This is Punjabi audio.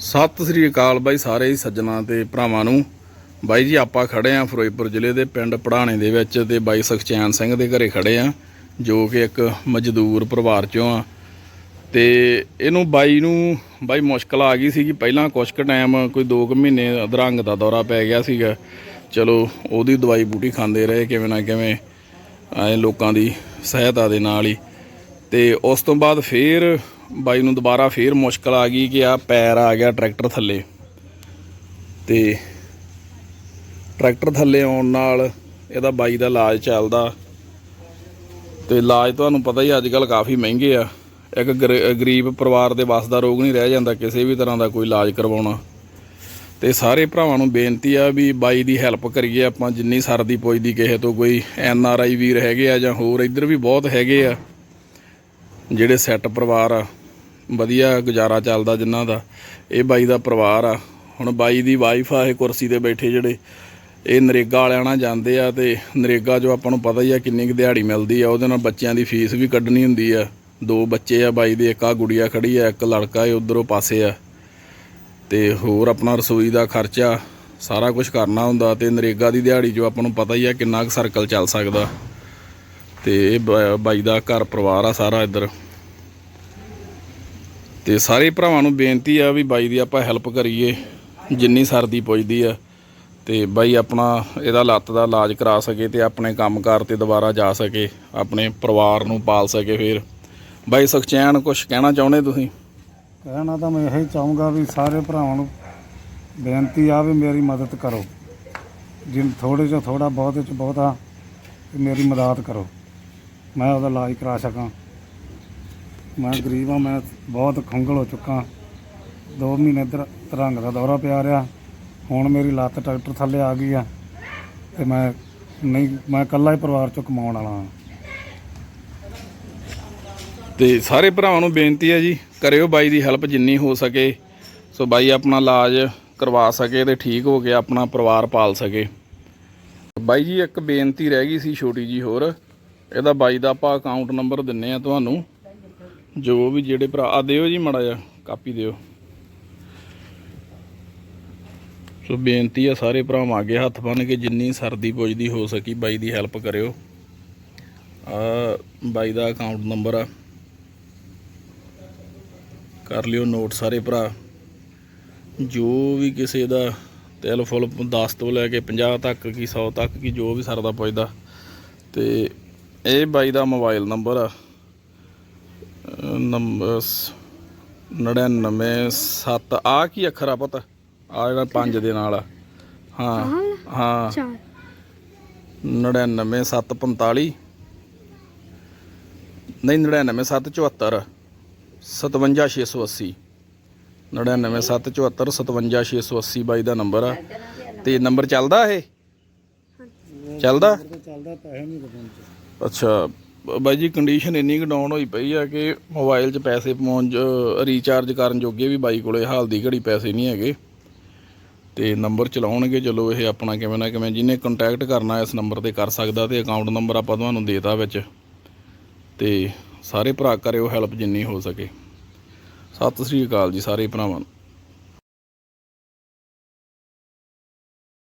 ਸਤਿ ਸ੍ਰੀ ਅਕਾਲ ਬਾਈ ਸਾਰੇ ਹੀ ਸੱਜਣਾ ਤੇ ਭਰਾਵਾਂ ਨੂੰ। ਬਾਈ ਜੀ, ਆਪਾਂ ਖੜੇ ਆਂ ਫਿਰੋਜ਼ਪੁਰ ਜ਼ਿਲ੍ਹੇ ਦੇ ਪਿੰਡ ਪੜਾਣੇ ਦੇ ਵਿੱਚ ਤੇ ਬਾਈ ਸੁਖਚੈਨ ਸਿੰਘ ਦੇ ਘਰੇ ਖੜੇ ਆਂ, ਜੋ ਕਿ ਇੱਕ ਮਜ਼ਦੂਰ ਪਰਿਵਾਰ ਚੋਂ ਆ। ਤੇ ਇਹਨੂੰ ਬਾਈ ਨੂੰ, ਬਾਈ ਮੁਸ਼ਕਲ ਆ ਗਈ ਸੀ ਕਿ ਪਹਿਲਾਂ ਕੁਛ ਕੁ ਟਾਈਮ ਕੋਈ 2 ਕੁ ਮਹੀਨੇ ਅਧਰੰਗ ਦਾ ਦੌਰਾ ਪੈ ਗਿਆ ਸੀਗਾ। ਚਲੋ, ਉਹਦੀ ਦਵਾਈ ਬੂਟੀ ਖਾਂਦੇ ਰਹੇ ਕਿਵੇਂ ਨਾ ਕਿਵੇਂ, ਐ ਲੋਕਾਂ ਦੀ ਸਹਾਇਤਾ ਦੇ ਨਾਲ ਹੀ। ਤੇ ਉਸ ਤੋਂ ਬਾਅਦ ਫੇਰ ਬਾਈ ਨੂੰ ਦੁਬਾਰਾ ਫੇਰ ਮੁਸ਼ਕਲ ਆ ਗਈ ਕਿ ਆ ਪੈਰ ਆ ਗਿਆ ਟਰੈਕਟਰ ਥੱਲੇ। ਤੇ ਟਰੈਕਟਰ ਥੱਲੇ ਆਉਣ ਨਾਲ ਇਹਦਾ ਬਾਈ ਦਾ ਇਲਾਜ ਚੱਲਦਾ। ਤੇ ਇਲਾਜ ਤੁਹਾਨੂੰ ਪਤਾ ਹੀ ਅੱਜ ਕੱਲ ਕਾਫੀ ਮਹਿੰਗੇ ਆ। ਇੱਕ ਗਰ- ਗਰੀਬ ਪਰਿਵਾਰ ਦੇ ਵੱਸ ਦਾ ਰੋਗ ਨਹੀਂ ਰਹਿ ਜਾਂਦਾ ਕਿਸੇ ਵੀ ਤਰ੍ਹਾਂ ਦਾ ਕੋਈ ਇਲਾਜ ਕਰਵਾਉਣਾ। ਤੇ ਸਾਰੇ ਭਰਾਵਾਂ ਨੂੰ ਬੇਨਤੀ ਆ ਵੀ ਬਾਈ ਦੀ ਹੈਲਪ ਕਰੀਏ ਆਪਾਂ, ਜਿੰਨੀ ਸਰਦੀ ਪੁੱਜਦੀ ਕਿਸੇ ਤੋਂ ਕੋਈ ਐਨ ਆਰ ਆਈ ਵੀਰ ਹੈਗੇ ਆ ਜਾਂ ਹੋਰ ਇੱਧਰ ਵੀ ਬਹੁਤ ਹੈਗੇ ਆ, ਜਿਹੜੇ ਸੈੱਟ ਪਰਿਵਾਰ ਆ। ਵਧੀਆ ਗੁਜ਼ਾਰਾ ਚੱਲਦਾ ਜਿਨ੍ਹਾਂ ਦਾ। ਇਹ ਬਾਈ ਦਾ ਪਰਿਵਾਰ ਆ। ਹੁਣ ਬਾਈ ਦੀ ਵਾਈਫ ਆ ਇਹ ਕੁਰਸੀ ਤੇ ਬੈਠੇ ਜਿਹੜੇ। ਇਹ ਨਰੇਗਾ ਵਾਲਿਆਂ ਨਾਲ ਜਾਂਦੇ ਆ ਤੇ ਨਰੇਗਾ ਜੋ ਆਪਾਂ ਨੂੰ ਪਤਾ ਹੀ ਆ ਕਿੰਨੀ ਕੁ ਦਿਹਾੜੀ ਮਿਲਦੀ ਆ। ਉਹਦੇ ਨਾਲ ਬੱਚਿਆਂ ਦੀ ਫੀਸ ਵੀ ਕੱਢਣੀ ਹੁੰਦੀ ਆ। ਦੋ ਬੱਚੇ ਆ ਬਾਈ ਦੇ, ਇੱਕ ਆ ਗੁੜੀਆ ਖੜੀ ਆ, ਇੱਕ ਲੜਕਾ ਏ ਉਧਰੋਂ ਪਾਸੇ ਆ। ਤੇ ਹੋਰ ਆਪਣਾ ਰਸੋਈ ਦਾ ਖਰਚਾ, ਸਾਰਾ ਕੁਝ ਕਰਨਾ ਹੁੰਦਾ ਤੇ ਨਰੇਗਾ ਦੀ ਦਿਹਾੜੀ ਜੋ ਆਪਾਂ ਨੂੰ ਪਤਾ ਹੀ ਆ ਕਿੰਨਾ ਕੁ ਸਰਕਲ ਚੱਲ ਸਕਦਾ। ਤੇ ਇਹ ਬ- ਬਾਈ ਦਾ ਘਰ ਪਰਿਵਾਰ ਆ ਸਾਰਾ ਇੱਧਰ। ਤੇ ਸਾਰੇ ਭਰਾਵਾਂ ਨੂੰ ਬੇਨਤੀ ਆ ਵੀ ਬਾਈ ਦੀ ਆਪਾਂ ਹੈਲਪ ਕਰੀਏ, ਜਿੰਨੀ ਸਰਦੀ ਪੁੱਜਦੀ ਆ। ਤੇ ਬਾਈ ਆਪਣਾ ਇਹਦਾ ਲੱਤ ਦਾ ਇਲਾਜ ਕਰਾ ਸਕੇ ਤੇ ਆਪਣੇ ਕੰਮਕਾਰ ਤੇ ਦੁਬਾਰਾ ਜਾ ਸਕੇ, ਆਪਣੇ ਪਰਿਵਾਰ ਨੂੰ ਪਾਲ ਸਕੇ ਫਿਰ। ਬਾਈ ਸੁਖਚੈਨ ਕੁਝ ਕਹਿਣਾ ਚਾਹੁੰਦੇ ਤੁਸੀਂ? ਕਹਿਣਾ ਤਾਂ ਮੈਂ ਇਹੀ ਚਾਹੂੰਗਾ ਵੀ ਸਾਰੇ ਭਰਾਵਾਂ ਨੂੰ ਬੇਨਤੀ ਆ ਵੀ ਮੇਰੀ ਮਦਦ ਕਰੋ। ਜਿਨ ਥੋੜੇ ਚੋਂ ਥੋੜਾ ਬਹੁਤ ਚ ਬਹੁਤਾ ਮੇਰੀ ਮਦਦ ਕਰੋ। ਮੈਂ ਉਹਦਾ ਇਲਾਜ ਕਰਾ ਸਕਾਂ। ਮੈਂ ਗਰੀਬ ਹਾਂ, ਮੈਂ ਬਹੁਤ ਖੰਗਲ ਹੋ ਚੁੱਕਾ। 2 ਮਹੀਨੇ ਦਰ ਤਰੰਗ ਦਾ ਦੌਰਾ ਪਿਆ ਰਿਹਾ। ਹੁਣ ਮੇਰੀ ਲੱਤ ਟਰੈਕਟਰ ਥੱਲੇ ਆ ਗਈ ਆ ਤੇ ਮੈਂ ਨਹੀਂ, ਮੈਂ ਇਕੱਲਾ ਹੀ ਪਰਿਵਾਰ ਚੋਂ ਕਮਾਉਣ ਵਾਲਾ ਹਾਂ। ਤੇ ਸਾਰੇ ਭਰਾਵਾਂ ਨੂੰ ਬੇਨਤੀ ਹੈ ਜੀ, ਕਰਿਓ ਬਾਈ ਦੀ ਹੈਲਪ ਜਿੰਨੀ ਹੋ ਸਕੇ। ਸੋ ਬਾਈ ਆਪਣਾ ਇਲਾਜ ਕਰਵਾ ਸਕੇ ਤੇ ਠੀਕ ਹੋ ਕੇ ਆਪਣਾ ਪਰਿਵਾਰ ਪਾਲ ਸਕੇ। ਬਾਈ ਜੀ, ਇੱਕ ਬੇਨਤੀ ਰਹਿ ਗਈ ਸੀ ਛੋਟੀ ਜੀ ਹੋਰ। ਇਹਦਾ ਬਾਈ ਦਾ ਆਪਾਂ ਅਕਾਊਂਟ ਨੰਬਰ ਦਿੰਨੇ ਆ ਤੁਹਾਨੂੰ। ਜੋ ਵੀ ਜਿਹੜੇ ਭਰਾ ਆ ਦਿਓ ਜੀ ਮੜਾ ਜਾ ਕਾਪੀ ਦਿਓ। ਸੋ ਬੇਨਤੀ ਆ ਸਾਰੇ ਭਰਾਵਾਂ ਅੱਗੇ ਹੱਥ ਬੰਨ ਕੇ ਜਿੰਨੀ ਸਰਦੀ ਪੁੱਜਦੀ ਹੋ ਸਕੀ ਬਾਈ ਦੀ ਹੈਲਪ ਕਰਿਓ। ਆ ਬਾਈ ਦਾ ਅਕਾਊਂਟ ਨੰਬਰ ਆ। ਕਰ ਲਿਓ ਨੋਟ ਸਾਰੇ ਭਰਾ। ਜੋ ਵੀ ਕਿਸੇ ਦਾ ਤਿਲ ਫੁੱਲ 10 ਤੋਂ ਲੈ ਕੇ 50 ਤੱਕ ਕੀ 100 ਤੱਕ ਕੀ ਜੋ ਵੀ ਸਰਦਾ ਪੁੱਜਦਾ। ਤੇ ਇਹ ਬਾਈ ਦਾ ਮੋਬਾਈਲ ਨੰਬਰ ਆ। ਨੰਬਰ 997 ਆ ਕੀ ਅੱਖਰ ਆ ਪੁੱਤ? ਆ ਜਿਹੜਾ 5 ਦੇ ਨਾਲ ਆ। ਹਾਂ ਹਾਂ। ਚਾਰ। 99745 ਨਹੀਂ 99774 57680 99774 57680 ਬਾਈ ਦਾ ਨੰਬਰ ਆ। ਤੇ ਨੰਬਰ ਚੱਲਦਾ ਇਹ? ਚੱਲਦਾ? ਚੱਲਦਾ ਪੈਸੇ ਨਹੀਂ ਅੱਛਾ। ਬਾਈ ਜੀ ਕੰਡੀਸ਼ਨ ਇੰਨੀ ਕੁ ਡਾਊਨ ਹੋਈ ਪਈ ਆ ਕਿ ਮੋਬਾਈਲ 'ਚ ਪੈਸੇ ਪਾਉਣ ਰੀਚਾਰਜ ਕਰਨ ਜੋਗੇ ਵੀ ਬਾਈ ਕੋਲੇ ਹਾਲ ਦੀ ਘੜੀ ਪੈਸੇ ਨਹੀਂ ਹੈਗੇ। ਤੇ ਨੰਬਰ ਚਲਾਉਣਗੇ, ਚਲੋ ਇਹ ਆਪਣਾ ਕਿਵੇਂ ਨਾ ਕਿਵੇਂ ਜਿਹਨੇ ਕੰਟੈਕਟ ਕਰਨਾ, ਇਸ ਨੰਬਰ ਤੇ ਕਰ ਸਕਦਾ ਤੇ ਅਕਾਊਂਟ ਨੰਬਰ ਆਪਾਂ ਤੁਹਾਨੂੰ ਦੇਤਾ ਵਿੱਚ। ਤੇ ਸਾਰੇ ਭਰਾ ਕਰਿਓ ਹੈਲਪ ਜਿੰਨੀ ਹੋ ਸਕੇ। ਸਤਿ ਸ੍ਰੀ ਅਕਾਲ ਜੀ ਸਾਰੇ ਭਰਾਵਾਂ ਨੂੰ।